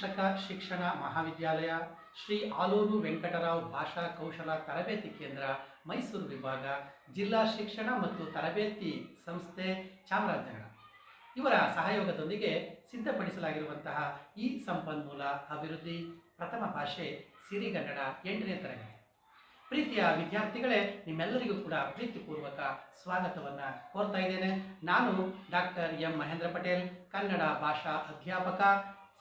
ಶಿಕ್ಷಕ, ಶಿಕ್ಷಣ ಮಹಾವಿದ್ಯಾಲಯ, ಶ್ರೀ ಆಲೂರು ವೆಂಕಟರಾವ್ ಭಾಷಾ ಕೌಶಲ ತರಬೇತಿ ಕೇಂದ್ರ, ಮೈಸೂರು ವಿಭಾಗ, ಜಿಲ್ಲಾ ಶಿಕ್ಷಣ ಮತ್ತು ತರಬೇತಿ ಸಂಸ್ಥೆ ಚಾಮರಾಜನಗರ. ಇವರ ಸಹಯೋಗದೊಂದಿಗೆ ಸಿದ್ಧಪಡಿಸಲಾಗಿರುವಂತಹ ಈ ಸಂಪನ್ಮೂಲ ಅಭಿವೃದ್ಧಿ ಪ್ರಥಮ ಭಾಷೆ ಸಿರಿಗನ್ನಡ ಎಂಟನೇ ತರಗತಿ. ಪ್ರೀತಿಯ ವಿದ್ಯಾರ್ಥಿಗಳೇ, ನಿಮ್ಮೆಲ್ಲರಿಗೂ ಕೂಡ ಪ್ರೀತಿಪೂರ್ವಕ ಸ್ವಾಗತವನ್ನು ಕೋರ್ತಾ ಇದ್ದೇನೆ. ನಾನು ಡಾಕ್ಟರ್ ಎಂ ಮಹೇಂದ್ರ ಪಟೇಲ್, ಕನ್ನಡ ಭಾಷಾ ಅಧ್ಯಾಪಕ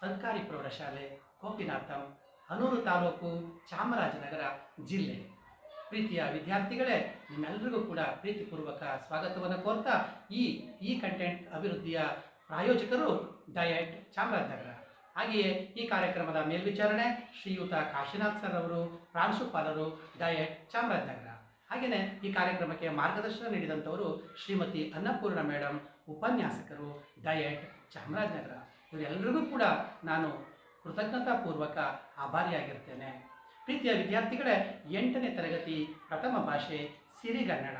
ಸರ್ಕಾರಿ ಪ್ರೌಢಶಾಲೆ, ಗೋಪಿನಾಥಂ, ಹನೂರು ತಾಲೂಕು, ಚಾಮರಾಜನಗರ ಜಿಲ್ಲೆ. ಪ್ರೀತಿಯ ವಿದ್ಯಾರ್ಥಿಗಳೇ ನಿಮ್ಮೆಲ್ಲರಿಗೂ ಕೂಡ ಪ್ರೀತಿಪೂರ್ವಕ ಸ್ವಾಗತವನ್ನು ಕೋರ್ತಾ ಈ ಈ ಕಂಟೆಂಟ್ ಅಭಿವೃದ್ಧಿಯ ಪ್ರಾಯೋಜಕರು ಡಯಟ್ ಚಾಮರಾಜನಗರ. ಹಾಗೆಯೇ ಈ ಕಾರ್ಯಕ್ರಮದ ಮೇಲ್ವಿಚಾರಣೆ ಶ್ರೀಯುತ ಕಾಶಿನಾಥ್ ಸರ್ ಅವರು, ಪ್ರಾಂಶುಪಾಲರು ಡಯಟ್ ಚಾಮರಾಜನಗರ. ಹಾಗೆಯೇ ಈ ಕಾರ್ಯಕ್ರಮಕ್ಕೆ ಮಾರ್ಗದರ್ಶನ ನೀಡಿದಂಥವರು ಶ್ರೀಮತಿ ಅನ್ನಪೂರ್ಣ ಮೇಡಮ್ ಉಪನ್ಯಾಸಕರು ಡಯಟ್ ಚಾಮರಾಜನಗರ. ಇವರೆಲ್ಲರಿಗೂ ಕೂಡ ನಾನು ಕೃತಜ್ಞತಾಪೂರ್ವಕ ಆಭಾರಿಯಾಗಿರ್ತೇನೆ. ಪ್ರೀತಿಯ ವಿದ್ಯಾರ್ಥಿಗಳೇ, ಎಂಟನೇ ತರಗತಿ ಪ್ರಥಮ ಭಾಷೆ ಸಿರಿಗನ್ನಡ.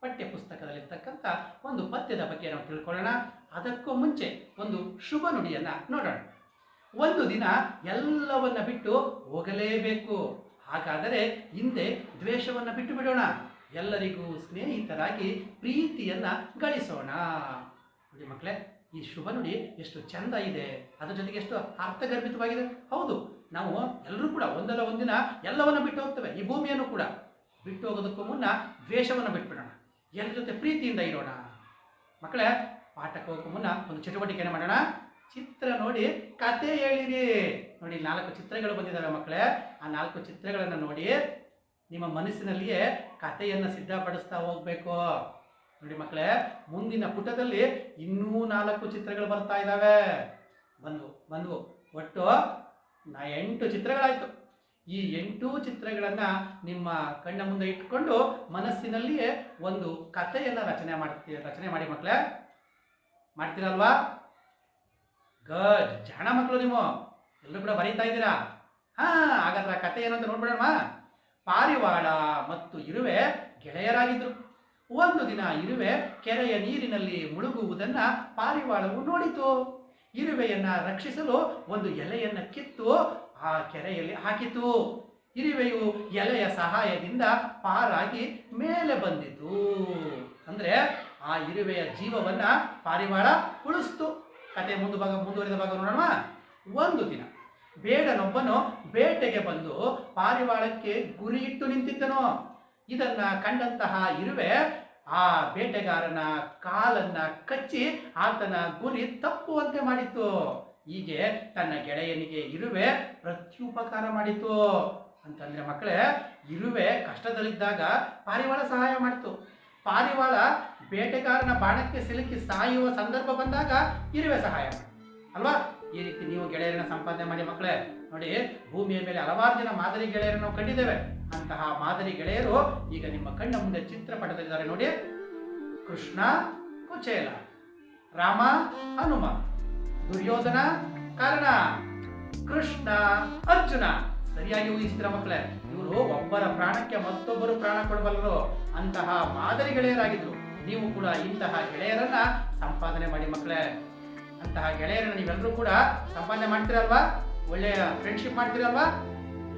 ಪಠ್ಯ ಪುಸ್ತಕದಲ್ಲಿರ್ತಕ್ಕಂಥ ಒಂದು ಪದ್ಯದ ಬಗ್ಗೆ ನಾವು ತಿಳ್ಕೊಳ್ಳೋಣ. ಅದಕ್ಕೂ ಮುಂಚೆ ಒಂದು ಶುಭ ನುಡಿಯನ್ನು ನೋಡೋಣ. ಒಂದು ದಿನ ಎಲ್ಲವನ್ನ ಬಿಟ್ಟು ಹೋಗಲೇಬೇಕು. ಹಾಗಾದರೆ ಹಿಂದೆ ದ್ವೇಷವನ್ನು ಬಿಟ್ಟು ಬಿಡೋಣ. ಎಲ್ಲರಿಗೂ ಸ್ನೇಹಿತರಾಗಿ ಪ್ರೀತಿಯನ್ನ ಗಳಿಸೋಣ. ನೋಡಿ ಮಕ್ಕಳೇ ಈ ಶುಭ ನುಡಿ ಎಷ್ಟು ಚಂದ ಇದೆ. ಅದರ ಜೊತೆಗೆ ಎಷ್ಟು ಅರ್ಥಗರ್ಭಿತವಾಗಿದೆ. ಹೌದು, ನಾವು ಎಲ್ಲರೂ ಕೂಡ ಒಂದಲ್ಲ ಒಂದಿನ ಎಲ್ಲವನ್ನ ಬಿಟ್ಟು ಹೋಗ್ತೇವೆ. ಈ ಭೂಮಿಯನ್ನು ಕೂಡ ಬಿಟ್ಟು ಹೋಗೋದಕ್ಕೂ ಮುನ್ನ ದ್ವೇಷವನ್ನು ಬಿಟ್ಬಿಡೋಣ. ಎಲ್ಲರ ಜೊತೆ ಪ್ರೀತಿಯಿಂದ ಇರೋಣ. ಮಕ್ಕಳೇ, ಪಾಠಕ್ಕೆ ಹೋಗೋಕ್ಕೂ ಮುನ್ನ ಒಂದು ಚಟುವಟಿಕೆಯನ್ನು ಮಾಡೋಣ. ಚಿತ್ರ ನೋಡಿ ಕತೆ ಹೇಳಿರಿ. ನೋಡಿ, ನಾಲ್ಕು ಚಿತ್ರಗಳು ಬಂದಿದ್ದಾವೆ ಮಕ್ಕಳೇ. ಆ ನಾಲ್ಕು ಚಿತ್ರಗಳನ್ನು ನೋಡಿ ನಿಮ್ಮ ಮನಸ್ಸಿನಲ್ಲಿಯೇ ಕಥೆಯನ್ನು ಸಿದ್ಧಪಡಿಸ್ತಾ ಹೋಗ್ಬೇಕು. ನೋಡಿ ಮಕ್ಕಳೇ, ಮುಂದಿನ ಪುಟದಲ್ಲಿ ಇನ್ನೂ ನಾಲ್ಕು ಚಿತ್ರಗಳು ಬರ್ತಾ ಇದ್ದಾವೆ ಬಂದು ಬಂದು ಒಟ್ಟು ನಾ ಎಂಟು ಚಿತ್ರಗಳಾಯಿತು. ಈ ಎಂಟು ಚಿತ್ರಗಳನ್ನು ನಿಮ್ಮ ಕಣ್ಣ ಮುಂದೆ ಇಟ್ಕೊಂಡು ಮನಸ್ಸಿನಲ್ಲಿಯೇ ಒಂದು ಕಥೆಯನ್ನು ರಚನೆ ಮಾಡ್ತೀರ ರಚನೆ ಮಾಡಿ ಮಕ್ಕಳೇ. ಮಾಡ್ತೀರಲ್ವಾ? ಗಡ್, ಜಾಣ ಮಕ್ಕಳು ನೀವು. ಎಲ್ಲರೂ ಕೂಡ ಬರೀತಾ ಇದ್ದೀರಾ? ಹಾ, ಹಾಗಾದ್ರೆ ಆ ಕತೆ ಏನು ಅಂತ ನೋಡ್ಬಿಡೋಣ ಪಾರಿವಾಳ ಮತ್ತು ಇರುವೆ ಗೆಳೆಯರಾಗಿದ್ರು. ಒಂದು ದಿನ ಇರುವೆ ಕೆರೆಯ ನೀರಿನಲ್ಲಿ ಮುಳುಗುವುದನ್ನ ಪಾರಿವಾಳವು ನೋಡಿತು. ಇರುವೆಯನ್ನ ರಕ್ಷಿಸಲು ಒಂದು ಎಲೆಯನ್ನ ಕಿತ್ತು ಆ ಕೆರೆಯಲ್ಲಿ ಹಾಕಿತು. ಇರುವೆಯು ಎಲೆಯ ಸಹಾಯದಿಂದ ಪಾರಾಗಿ ಮೇಲೆ ಬಂದಿತು. ಅಂದ್ರೆ ಆ ಇರುವೆಯ ಜೀವವನ್ನ ಪಾರಿವಾಳ ಉಳಿಸ್ತು. ಕತೆ ಮುಂದೆ ಭಾಗ ಮುಂದುವರಿದ ಭಾಗ ನೋಡೋಣ ಒಂದು ದಿನ ಬೇಡನೊಬ್ಬನು ಬೇಟೆಗೆ ಬಂದು ಪಾರಿವಾಳಕ್ಕೆ ಗುರಿ ಇಟ್ಟು ನಿಂತಿದ್ದನು. ಇದನ್ನ ಕಂಡಂತಹ ಇರುವೆ ಆ ಬೇಟೆಗಾರನ ಕಾಲನ್ನ ಕಚ್ಚಿ ಆತನ ಗುರಿ ತಪ್ಪುವಂತೆ ಮಾಡಿತು ಹೀಗೆ ತನ್ನ ಗೆಳೆಯನಿಗೆ ಇರುವೆ ಪ್ರತ್ಯುಪಕಾರ ಮಾಡಿತು ಅಂತಂದ್ರೆ ಮಕ್ಕಳೇ, ಇರುವೆ ಕಷ್ಟದಲ್ಲಿದ್ದಾಗ ಪಾರಿವಾಳ ಸಹಾಯ ಮಾಡಿತು. ಪಾರಿವಾಳ ಬೇಟೆಗಾರನ ಬಾಣಕ್ಕೆ ಸಿಲುಕಿ ಸಾಯುವ ಸಂದರ್ಭ ಬಂದಾಗ ಇರುವೆ ಸಹಾಯ ಅಲ್ವಾ? ಈ ರೀತಿ ನೀವು ಗೆಳೆಯರನ್ನ ಸಂಪಾದನೆ ಮಾಡಿ ಮಕ್ಕಳೇ. ನೋಡಿ, ಭೂಮಿಯ ಮೇಲೆ ಹಲವಾರು ಜನ ಮಾದರಿ ಗೆಳೆಯರನ್ನು ನಾವು ಕಂಡಿದ್ದೇವೆ. ಅಂತಹ ಮಾದರಿ ಗೆಳೆಯರು ಈಗ ನಿಮ್ಮ ಕಣ್ಣ ಮುಂದೆ ಚಿತ್ರಪಟದಲ್ಲಿದ್ದಾರೆ ನೋಡಿ. ಕೃಷ್ಣ, ಕುಚೇಲ, ರಾಮ, ಹನುಮ, ದುರ್ಯೋಧನ, ಕರ್ಣ, ಕೃಷ್ಣ, ಅರ್ಜುನ. ಸರಿಯಾಗಿ ಊಹಿಸಿದ್ರ ಮಕ್ಕಳೇ, ಇವರು ಒಬ್ಬರ ಪ್ರಾಣಕ್ಕೆ ಮತ್ತೊಬ್ಬರು ಪ್ರಾಣ ಕೊಡಬಲ್ಲರು. ಅಂತಹ ಮಾದರಿ ಗೆಳೆಯರಾಗಿದ್ರು. ನೀವು ಕೂಡ ಇಂತಹ ಗೆಳೆಯರನ್ನ ಸಂಪಾದನೆ ಮಾಡಿ ಮಕ್ಕಳೇ. ಅಂತಹ ಗೆಳೆಯರನ್ನ ನೀವೆಲ್ಲರೂ ಕೂಡ ಸಂಪಾದನೆ ಮಾಡ್ತೀರಲ್ವಾ? ಒಳ್ಳೆಯ ಫ್ರೆಂಡ್ಶಿಪ್ ಮಾಡ್ತೀರಲ್ವಾ?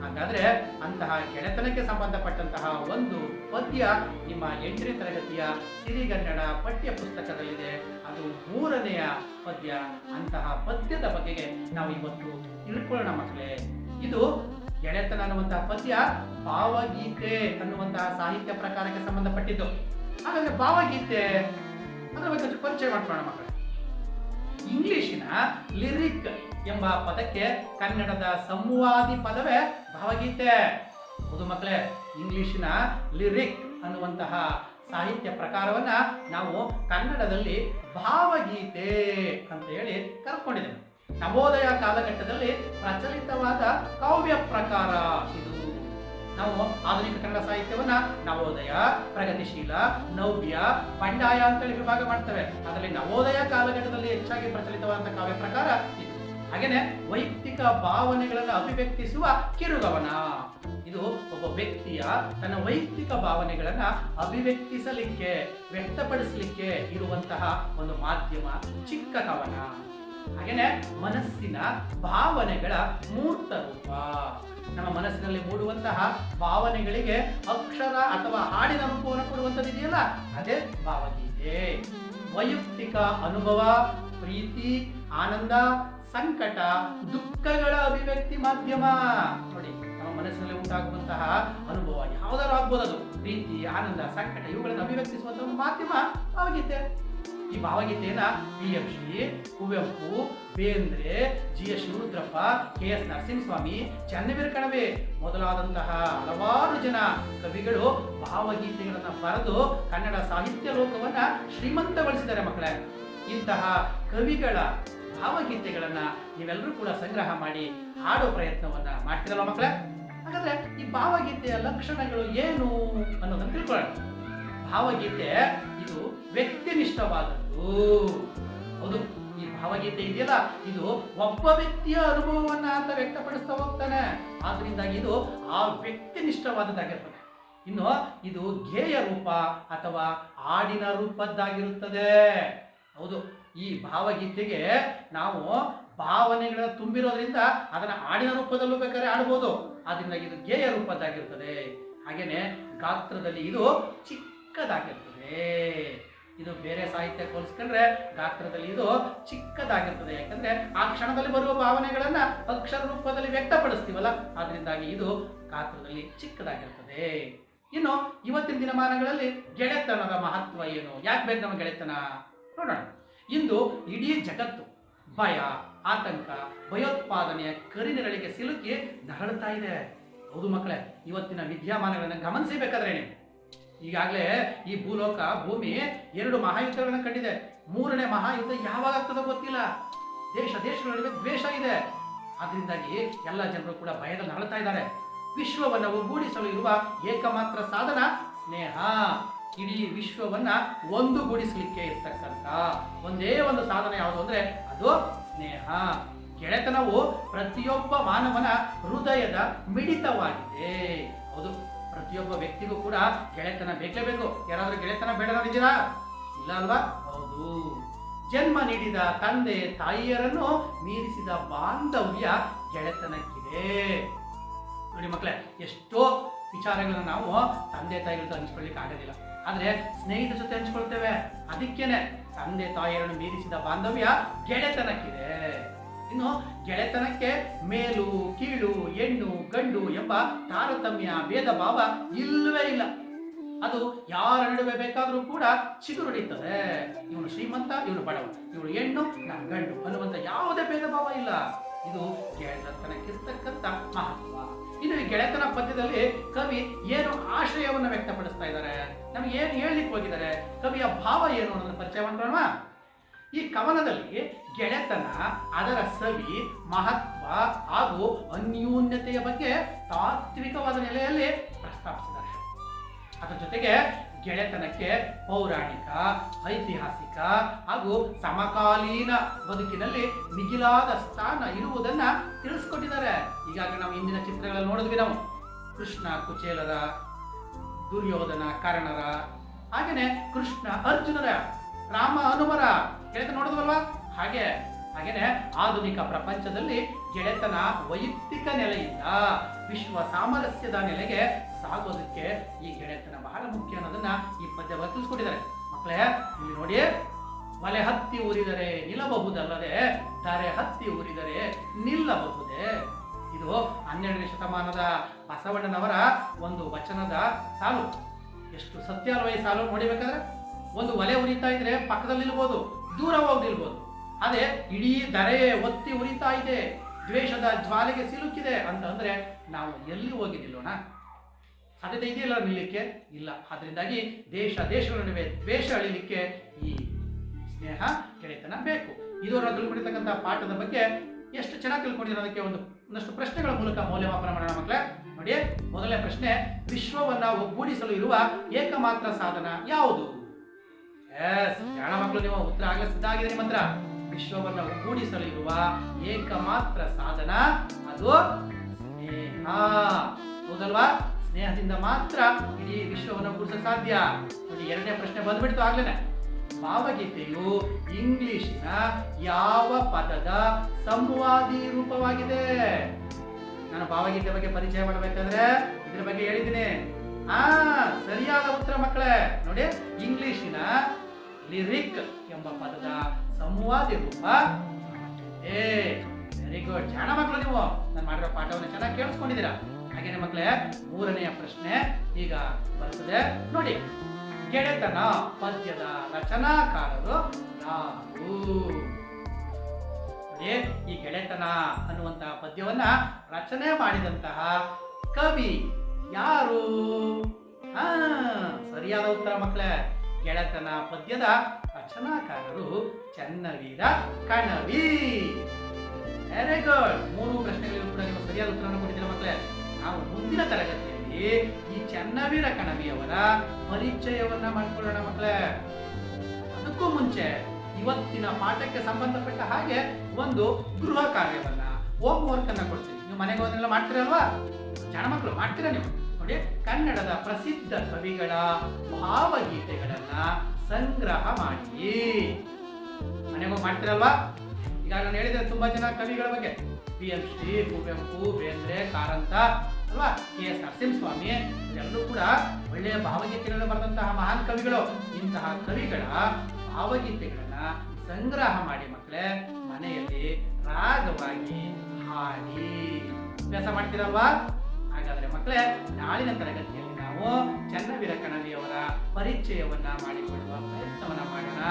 ಹಾಗಾದ್ರೆ ಅಂತಹ ಗೆಳೆತನಕ್ಕೆ ಸಂಬಂಧಪಟ್ಟಂತಹ ಒಂದು ಪದ್ಯ ನಿಮ್ಮ ಎಂಟನೇ ತರಗತಿಯ ಸಿರಿಗನ್ನಡ ಪಠ್ಯ ಪುಸ್ತಕದಲ್ಲಿದೆ ಅದು ಮೂರನೆಯ ಪದ್ಯ. ಅಂತಹ ಪದ್ಯದ ಬಗೆಗೆ ನಾವು ಇವತ್ತು ತಿಳ್ಕೊಳ್ಳೋಣ ಮಕ್ಕಳೇ. ಇದು ಗೆಳೆತನ ಅನ್ನುವಂತಹ ಪದ್ಯ ಭಾವಗೀತೆ ಅನ್ನುವಂತಹ ಸಾಹಿತ್ಯ ಪ್ರಕಾರಕ್ಕೆ ಸಂಬಂಧಪಟ್ಟಿದ್ದು. ಹಾಗಾದ್ರೆ ಭಾವಗೀತೆ ಅದರ ಬಗ್ಗೆ ಪರಿಚಯ ಮಾಡ್ಕೊಳ್ಳೋಣ ಮಕ್ಕಳೇ. ಇಂಗ್ಲಿಶಿನ ಲಿರಿಕ್ ಎಂಬ ಪದಕ್ಕೆ ಕನ್ನಡದ ಸಂವಾದಿ ಪದವೇ ಭಾವಗೀತೆ. ಹೌದು ಮಕ್ಕಳೇ ಇಂಗ್ಲಿಷಿನ ಲಿರಿಕ್ ಅನ್ನುವಂತಹ ಸಾಹಿತ್ಯ ಪ್ರಕಾರವನ್ನ ನಾವು ಕನ್ನಡದಲ್ಲಿ ಭಾವಗೀತೆ ಅಂತ ಹೇಳಿ ಕರ್ಕೊಂಡಿದ್ದೇವೆ. ನವೋದಯ ಕಾಲಘಟ್ಟದಲ್ಲಿ ಪ್ರಚಲಿತವಾದ ಕಾವ್ಯ ಪ್ರಕಾರ ಇದು. ನಾವು ಆಧುನಿಕ ಕನ್ನಡ ಸಾಹಿತ್ಯವನ್ನ ನವೋದಯ, ಪ್ರಗತಿಶೀಲ, ನವ್ಯ, ಪಂಡಾಯ ಅಂತೇಳಿ ವಿಭಾಗ ಮಾಡ್ತೇವೆ. ಅದರಲ್ಲಿ ನವೋದಯ ಕಾಲಘಟ್ಟದಲ್ಲಿ ಹೆಚ್ಚಾಗಿ ಪ್ರಚಲಿತವಾದ ಕಾವ್ಯ ಪ್ರಕಾರ ಹಾಗೇನೆ ವೈಯಕ್ತಿಕ ಭಾವನೆಗಳನ್ನು ಅಭಿವ್ಯಕ್ತಿಸುವ ಕಿರುಗವನ. ಇದು ಒಬ್ಬ ವ್ಯಕ್ತಿಯ ತನ್ನ ವೈಯಕ್ತಿಕ ಭಾವನೆಗಳನ್ನ ಅಭಿವ್ಯಕ್ತಿಸಲಿಕ್ಕೆ, ವ್ಯಕ್ತಪಡಿಸಲಿಕ್ಕೆ ಇರುವಂತಹ ಒಂದು ಮಾಧ್ಯಮ ಚಿಕ್ಕ ಕವನ. ಹಾಗೇನೆ ಮನಸ್ಸಿನ ಭಾವನೆಗಳ ಮೂರ್ತ ರೂಪ. ನಮ್ಮ ಮನಸ್ಸಿನಲ್ಲಿ ಮೂಡುವಂತಹ ಭಾವನೆಗಳಿಗೆ ಅಕ್ಷರ ಅಥವಾ ಹಾಡಿನ ರೂಪವನ್ನು ಕೊಡುವಂಥದ್ದು ಇದೆಯಲ್ಲ, ಅದೇ ಭಾವಗೀತೆ. ವೈಯಕ್ತಿಕ ಅನುಭವ, ಪ್ರೀತಿ, ಆನಂದ ಸಂಕಟ, ದುಃಖಗಳ ಅಭಿವ್ಯಕ್ತಿ ಮಾಧ್ಯಮ. ನೋಡಿ, ನಮ್ಮ ಮನಸ್ಸಿನಲ್ಲಿ ಉಂಟಾಗುವಂತಹ ಅನುಭವ ಯಾವ್ದಾರು ಆಗ್ಬೋದು ಅದು. ಪ್ರೀತಿ, ಆನಂದ, ಸಂಕಟ, ಇವುಗಳನ್ನು ಅಭಿವ್ಯಕ್ತಿಸುವಂತಹ ಒಂದು ಮಾಧ್ಯಮ ಭಾವಗೀತೆ. ಈ ಭಾವಗೀತೆಯನ್ನ P M Shri Kuvempu, Bendre, G S Shivarudrappa K S Narasimhaswamy, Channaveera Kanavi ಮೊದಲಾದಂತಹ ಹಲವಾರು ಜನ ಕವಿಗಳು ಭಾವಗೀತೆಗಳನ್ನು ಬರೆದು ಕನ್ನಡ ಸಾಹಿತ್ಯ ಲೋಕವನ್ನ ಶ್ರೀಮಂತಗೊಳಿಸಿದ್ದಾರೆ ಮಕ್ಕಳೇ. ಇಂತಹ ಕವಿಗಳ ಭಾವಗೀತೆಗಳನ್ನ ನೀವೆಲ್ಲರೂ ಕೂಡ ಸಂಗ್ರಹ ಮಾಡಿ ಹಾಡೋ ಪ್ರಯತ್ನವನ್ನ ಮಾಡ್ತೀರಲ್ಲ ಮಕ್ಕಳ? ಹಾಗಾದ್ರೆ ಈ ಭಾವಗೀತೆಯ ಲಕ್ಷಣಗಳು ಏನು ಅನ್ನೋದನ್ನ ತಿಳ್ಕೊಳ್ಳೋಣ. ಭಾವಗೀತೆ ಇದು ವ್ಯಕ್ತಿನಿಷ್ಠವಾದದ್ದು. ಹೌದು, ಈ ಭಾವಗೀತೆ ಇದೆಯಲ್ಲ, ಇದು ಒಬ್ಬ ವ್ಯಕ್ತಿಯ ಅನುಭವವನ್ನ ಅಂತ ವ್ಯಕ್ತಪಡಿಸ್ತಾ ಹೋಗ್ತಾನೆ. ಆದ್ರಿಂದಾಗಿ ಇದು ಆ ವ್ಯಕ್ತಿನಿಷ್ಠವಾದದ್ದಾಗಿರ್ತದೆ. ಇನ್ನು ಇದು ಧ್ಯೇಯ ರೂಪ ಅಥವಾ ಹಾಡಿನ ರೂಪದ್ದಾಗಿರುತ್ತದೆ. ಹೌದು ಈ ಭಾವಗೀತೆಗೆ ನಾವು ಭಾವನೆಗಳ ತುಂಬಿರೋದ್ರಿಂದ ಅದನ್ನ ಹಾಡಿನ ರೂಪದಲ್ಲೂ ಬೇಕಾದ್ರೆ ಆಡ್ಬೋದು. ಆದ್ರಿಂದ ಇದು ಗೇಯ ರೂಪದ್ದಾಗಿರ್ತದೆ ಹಾಗೇನೆ ಗಾತ್ರದಲ್ಲಿ ಇದು ಚಿಕ್ಕದಾಗಿರ್ತದೆ. ಇದು ಬೇರೆ ಸಾಹಿತ್ಯ ಹೋಲಿಸ್ಕೊಂಡ್ರೆ ಗಾತ್ರದಲ್ಲಿ ಇದು ಚಿಕ್ಕದಾಗಿರ್ತದೆ. ಯಾಕಂದ್ರೆ ಆ ಕ್ಷಣದಲ್ಲಿ ಬರುವ ಭಾವನೆಗಳನ್ನ ಅಕ್ಷರ ರೂಪದಲ್ಲಿ ವ್ಯಕ್ತಪಡಿಸ್ತೀವಲ್ಲ, ಆದ್ರಿಂದಾಗಿ ಇದು ಗಾತ್ರದಲ್ಲಿ ಚಿಕ್ಕದಾಗಿರ್ತದೆ. ಇನ್ನು ಇವತ್ತಿನ ದಿನಮಾನಗಳಲ್ಲಿ ಗೆಳೆತನದ ಮಹತ್ವ ಏನು? ಯಾಕೆ ಬೇಕು ನಮ್ಮ ಗೆಳೆತನ? ನೋಡೋಣ. ಇಂದು ಇಡೀ ಜಗತ್ತು ಭಯ, ಆತಂಕ, ಭಯೋತ್ಪಾದನೆಯ ಕರಿನೆರಳಿಗೆ ಸಿಲುಕಿ ನರಳುತ್ತಾ ಇದೆ. ಹೌದು ಮಕ್ಕಳೇ, ಇವತ್ತಿನ ವಿದ್ಯಮಾನಗಳನ್ನು ಗಮನಿಸಬೇಕಾದ್ರೆ ನೀವು. ಈಗಾಗಲೇ ಈ ಭೂಲೋಕ, ಭೂಮಿ ಎರಡು ಮಹಾಯುದ್ಧಗಳನ್ನು ಕಂಡಿದೆ. ಮೂರನೇ ಮಹಾಯುದ್ಧ ಯಾವಾಗ ಆಗ್ತದೋ ಗೊತ್ತಿಲ್ಲ. ದೇಶ, ದೇಶಗಳ ದ್ವೇಷ ಇದೆ. ಅದರಿಂದಾಗಿ ಎಲ್ಲ ಜನರು ಕೂಡ ಭಯದಲ್ಲಿ ನರಳುತ್ತಾ ಇದ್ದಾರೆ. ವಿಶ್ವವನ್ನು ಒಗ್ಗೂಡಿಸಲು ಇರುವ ಏಕಮಾತ್ರ ಸಾಧನ ಸ್ನೇಹ. ಇಡೀ ವಿಶ್ವವನ್ನ ಒಂದುಗೂಡಿಸಲಿಕ್ಕೆ ಇರ್ತಕ್ಕಂಥ ಒಂದೇ ಒಂದು ಸಾಧನೆ ಯಾವುದು ಅಂದ್ರೆ ಅದು ಸ್ನೇಹ. ಗೆಳೆತನವು ಪ್ರತಿಯೊಬ್ಬ ಮಾನವನ ಹೃದಯದ ಮಿಡಿತವಾಗಿದೆ ಹೌದು, ಪ್ರತಿಯೊಬ್ಬ ವ್ಯಕ್ತಿಗೂ ಕೂಡ ಗೆಳೆತನ ಬೇಕೇ ಬೇಕು. ಯಾರಾದ್ರೂ ಗೆಳೆತನ ಬೇಡ ಇದ್ದೀರಾ ಇಲ್ಲ ಅಲ್ವಾ? ಹೌದು. ಜನ್ಮ ನೀಡಿದ ತಂದೆ ತಾಯಿಯರನ್ನು ಮೀರಿಸಿದ ಬಾಂಧವ್ಯ ಗೆಳೆತನಕ್ಕಿದೆ. ನೋಡಿ ಮಕ್ಕಳೇ, ಎಷ್ಟೋ ವಿಚಾರಗಳನ್ನು ನಾವು ತಂದೆ ತಾಯಿಗಳ ಜೊತೆ ಹಂಚ್ಕೊಳ್ಳಿಕ್ಕೆ ಆಗೋದಿಲ್ಲ ಆದ್ರೆ ಸ್ನೇಹಿತ ಜೊತೆ ಹಂಚ್ಕೊಳ್ತೇವೆ. ಅದಕ್ಕೇನೆ ತಂದೆ ತಾಯಿಯರನ್ನು ಮೀರಿಸಿದ ಬಾಂಧವ್ಯ ಗೆಳೆತನಕ್ಕಿದೆ. ಇನ್ನು ಗೆಳೆತನಕ್ಕೆ ಮೇಲು, ಕೀಳು, ಹೆಣ್ಣು, ಗಂಡು ಎಂಬ ತಾರತಮ್ಯ, ಭೇದ ಭಾವ ಇಲ್ಲವೇ ಇಲ್ಲ. ಅದು ಯಾರ ನಡುವೆ ಬೇಕಾದರೂ ಕೂಡ ಚಿಗುರುಡಿತದೆ ಇವನು ಶ್ರೀಮಂತ, ಇವನು ಬಡವ ಇವಳು ಹೆಣ್ಣು, ನಾನು ಗಂಡು ಅನ್ನುವಂಥ ಯಾವುದೇ ಭೇದ ಭಾವ ಇಲ್ಲ. ಇದು ಗೆಳೆತನಕ್ಕಿರ್ತಕ್ಕಂಥ ಮಹತ್ವ. ಇನ್ನು ಗೆಳೆತನ ಪದ್ಯದಲ್ಲಿ ಕವಿ ಏನು ಆಶ್ರಯವನ್ನು ವ್ಯಕ್ತಪಡಿಸ್ತಾ ಇದ್ದಾರೆ? ನಮಗೆ ಏನು ಹೇಳಲಿಕ್ಕೆ ಹೋಗಿದ್ದಾರೆ? ಕವಿಯ ಭಾವ ಏನು ಅನ್ನೋದನ್ನು ಪರಿಚಯ ಈ ಕವನದಲ್ಲಿ ಗೆಳೆತನ, ಅದರ ಸವಿ, ಮಹತ್ವ ಹಾಗೂ ಅನ್ಯೂನ್ಯತೆಯ ಬಗ್ಗೆ ತಾತ್ವಿಕವಾದ ನೆಲೆಯಲ್ಲಿ ಪ್ರಸ್ತಾಪಿಸಿದ್ದಾರೆ. ಅದರ ಜೊತೆಗೆ ಗೆಳೆತನಕ್ಕೆ ಪೌರಾಣಿಕ, ಐತಿಹಾಸಿಕ ಹಾಗೂ ಸಮಕಾಲೀನ ಬದುಕಿನಲ್ಲಿ ಮಿಗಿಲಾದ ಸ್ಥಾನ ಇರುವುದನ್ನ ತಿಳಿಸ್ಕೊಟ್ಟಿದ್ದಾರೆ. ಈಗಾಗಲೇ ನಾವು ಇಂದಿನ ಚಿತ್ರಗಳಲ್ಲಿ ನೋಡಿದ್ವಿ ನಾವು. ಕೃಷ್ಣ ಕುಚೇಲರ, ದುರ್ಯೋಧನ ಕರ್ಣರ, ಹಾಗೇನೆ ಕೃಷ್ಣ ಅರ್ಜುನರ, ರಾಮ ಹನುಮರ. ಗೆಳೆತನ ನೋಡಿದ್ವಲ್ವಾ? ಹಾಗೆ, ಹಾಗೇನೆ ಆಧುನಿಕ ಪ್ರಪಂಚದಲ್ಲಿ ಗೆಳೆತನ ವೈಯಕ್ತಿಕ ನೆಲೆಯಿಂದ ವಿಶ್ವ ಸಾಮರಸ್ಯದ ನೆಲೆಗೆ ಸಾಗೋದಕ್ಕೆ ಈ ಗೆಳೆತನ ಬಹಳ ಮುಖ್ಯ ಅನ್ನೋದನ್ನ ಈ ಪದ್ಯ ತಿಳಿಸ್ಕೊಟ್ಟಿದ್ದಾರೆ. ಮಕ್ಕಳೇ, ಇಲ್ಲಿ ನೋಡಿ, ಮಲೆ ಹತ್ತಿ ಊರಿದರೆ ನಿಲ್ಲಬಹುದಲ್ಲದೆ ದರೆ ಹತ್ತಿ ಊರಿದರೆ ನಿಲ್ಲಬಹುದೇ? ಇದು ಹನ್ನೆರಡನೇ ಶತಮಾನದ ಬಸವಣ್ಣನವರ ಒಂದು ವಚನದ ಸಾಲು. ಎಷ್ಟು ಸತ್ಯ ಅಲ್ವ ಸಾಲು ನೋಡಿಬೇಕಾದ್ರೆ? ಒಂದು ಒಲೆ ಉರಿತಾ ಇದ್ರೆ ಪಕ್ಕದಲ್ಲಿ ನಿಲ್ಬೋದು ದೂರ ಹೋಗಿ ನಿಲ್ಬೋದು ಅದೇ ಇಡೀ ದರೆ ಒತ್ತಿ ಉರಿತಾ ಇದೆ. ದ್ವೇಷದ ಜ್ವಾಲೆಗೆ ಸಿಲುಕಿದೆ ಅಂತ ಅಂದ್ರೆ ನಾವು ಎಲ್ಲಿ ಹೋಗಿ ನಿಲ್ಲೋಣ? ಸಾಧ್ಯತೆ ಇದೆಯಲ್ಲ ನಿಲ್ಲಕ್ಕೆ? ಇಲ್ಲ. ಅದರಿಂದಾಗಿ ದೇಶ, ದೇಶಗಳ ನಡುವೆ ದ್ವೇಷ ಅಳಿಲಿಕ್ಕೆ ಈ ಸ್ನೇಹ ಗೆಳೆತನ ಬೇಕು. ಇದುವರೆಗೂ ತಿಳ್ಕೊಂಡಿರ್ತಕ್ಕಂಥ ಪಾಠದ ಬಗ್ಗೆ ಎಷ್ಟು ಚೆನ್ನಾಗಿ ತಿಳ್ಕೊಂಡಿರೋದಕ್ಕೆ ಒಂದು, ಒಂದಷ್ಟು ಪ್ರಶ್ನೆಗಳ ಮೂಲಕ ಮೌಲ್ಯಮಾಪನ ಮಾಡೋಣ ಮಕ್ಕಳೇ. ನೋಡಿ ಮೊದಲನೇ ಪ್ರಶ್ನೆ, ವಿಶ್ವವನ್ನ ಒಗ್ಗೂಡಿಸಲು ಇರುವ ಏಕಮಾತ್ರ ಸಾಧನ ಯಾವುದು? ಎಸ್ ಮಕ್ಕಳು ನೀವು ಉತ್ತರ ಆಗಲೇ ಸಿದ್ಧ ಆಗಿದೆ ನಿಮ್ಮ ಹತ್ರ. ವಿಶ್ವವನ್ನ ಒಗ್ಗೂಡಿಸಲು ಇರುವ ಏಕಮಾತ್ರ ಸಾಧನ ಅದು ಸ್ನೇಹ. ಹೌದಲ್ವಾ? ಸ್ನೇಹದಿಂದ ಮಾತ್ರ ಇಡೀ ವಿಶ್ವವನ್ನು ಒಗ್ಗೂಡಿಸಲು ಸಾಧ್ಯ. ನೋಡಿ, ಎರಡನೇ ಪ್ರಶ್ನೆ ಬಂದ್ಬಿಡ್ತು ಆಗ್ಲೇನೆ. ಭಾವಗೀತೆಯು ಇಂಗ್ಲಿಶಿನ ಯಾವ ಪದದ ಸಂವಾದಿ ರೂಪವಾಗಿದೆ? ನಾನು ಭಾವಗೀತೆ ಬಗ್ಗೆ ಪರಿಚಯ ಮಾಡಬೇಕಾದ್ರೆ ಇದ್ರ ಬಗ್ಗೆ ಹೇಳಿದ್ದೀನಿ. ಆ, ಸರಿಯಾದ ಉತ್ತರ ಮಕ್ಕಳೇ. ನೋಡಿ ಇಂಗ್ಲಿಷಿನ ಲಿರಿಕ್ ಎಂಬ ಪದದ ಸಂವಾದಿ ರೂಪ ಏ ವೆರಿ ಗುಡ್ ಜಾಣ ಮಕ್ಕಳು ನೀವು. ನಾನು ಮಾಡಿರೋ ಪಾಠವನ್ನು ಚೆನ್ನಾಗಿ ಕೇಳಿಸ್ಕೊಂಡಿದ್ದೀರಾ? ಹಾಗೇನೆ ಮಕ್ಕಳೇ ಮೂರನೆಯ ಪ್ರಶ್ನೆ ಈಗ ಬರ್ತದೆ. ನೋಡಿ, ಗೆಳೆತನ ಪದ್ಯದ ರಚನಾಕಾರರು ಯಾರು? ಈ ಗೆಳೆತನ ಅನ್ನುವಂತಹ ಪದ್ಯವನ್ನ ರಚನೆ ಮಾಡಿದಂತಹ ಕವಿ ಯಾರು? ಹಾ, ಸರಿಯಾದ ಉತ್ತರ ಮಕ್ಕಳೇ ಗೆಳೆತನ ಪದ್ಯದ ರಚನಾಕಾರರು ಚನ್ನವೀರ ಕಣವಿ. ವೆರಿ ಗುಡ್ ಮೂರು ಪ್ರಶ್ನೆಗಳಿಗೂ ಕೂಡ ನೀವು ಸರಿಯಾದ ಉತ್ತರವನ್ನು ಕೊಟ್ಟಿದ್ದೀರ ಮಕ್ಕಳೇ? ನಾವು ಮುಂದಿನ ತರಗತಿಯಲ್ಲಿ ಈ ಚನ್ನವೀರ ಕಣವಿಯವರ ಪರಿಚಯವನ್ನ ಮಾಡ್ಕೊಳ್ಳೋಣ ಮಕ್ಕಳೇ. ಅದಕ್ಕೂ ಮುಂಚೆ ಇವತ್ತಿನ ಪಾಠಕ್ಕೆ ಸಂಬಂಧಪಟ್ಟ ಹಾಗೆ ಒಂದು ಗೃಹ ಕಾರ್ಯವನ್ನ ಹೋಮ್ ವರ್ಕ್ ಅನ್ನ ಕೊಡ್ತೀನಿ. ನೀವು ಮನೆಗೆ ಹೋದ್ರೆಲ್ಲ ಮಾಡ್ತೀರಲ್ವಾ ಜನ ಮಕ್ಕಳು, ಮಾಡ್ತೀರಾ ನೀವು? ನೋಡಿ, ಕನ್ನಡದ ಪ್ರಸಿದ್ಧ ಕವಿಗಳ ಭಾವಗೀತೆಗಳನ್ನ ಸಂಗ್ರಹ ಮಾಡಿ ಮನೆ ಮಾಡ್ತೀರಲ್ವಾ? ಈಗ ನಾನು ಹೇಳಿದೆ ತುಂಬಾ ಜನ ಕವಿಗಳ ಬಗ್ಗೆ. ಪಿ ಎಂ ಶ್ರೀ, ಕುವೆಂಪು, ಬೇಂದ್ರೆ, ಕಾರಂತ, ಅಲ್ವಾ? ಕೆ ಎಸ್ ನರಸಿಂಹಸ್ವಾಮಿ ಎಲ್ಲರೂ ಕೂಡ ಒಳ್ಳೆಯ ಭಾವಗೀತೆಗಳನ್ನು ಬರೆದಂತಹ ಮಹಾನ್ ಕವಿಗಳು. ಇಂತಹ ಕವಿಗಳ ಭಾವಗೀತೆಗಳನ್ನ ಸಂಗ್ರಹ ಮಾಡಿ ಮಕ್ಕಳೇ, ಮನೆಯಲ್ಲಿ ರಾಗವಾಗಿ ಹಾಡಿ. ಅಭ್ಯಾಸ ಮಾಡ್ತಿರಲ್ವಾ? ಹಾಗಾದ್ರೆ ಮಕ್ಕಳೇ, ನಾಳಿನ ತರಗತಿಯಲ್ಲಿ ನಾವು ಚನ್ನವೀರ ಕಣವಿಯವರ ಪರಿಚಯವನ್ನ ಮಾಡಿಕೊಳ್ಳುವ ಪ್ರಯತ್ನವನ್ನ ಮಾಡೋಣ.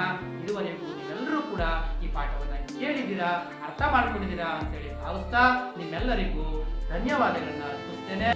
ಇದುವರೆಗೂ ನೀವೆಲ್ಲರೂ ಕೂಡ ಈ ಪಾಠವನ್ನ ಕೇಳಿದ್ದೀರಾ, ಅರ್ಥ ಮಾಡ್ಕೊಂಡಿದ್ದೀರಾ ಅಂತೇಳಿ ಭಾವಿಸ್ತಾ ನಿಮ್ಮೆಲ್ಲರಿಗೂ ಧನ್ಯವಾದಗಳನ್ನ ಅರ್ಪಿಸ್ತೇನೆ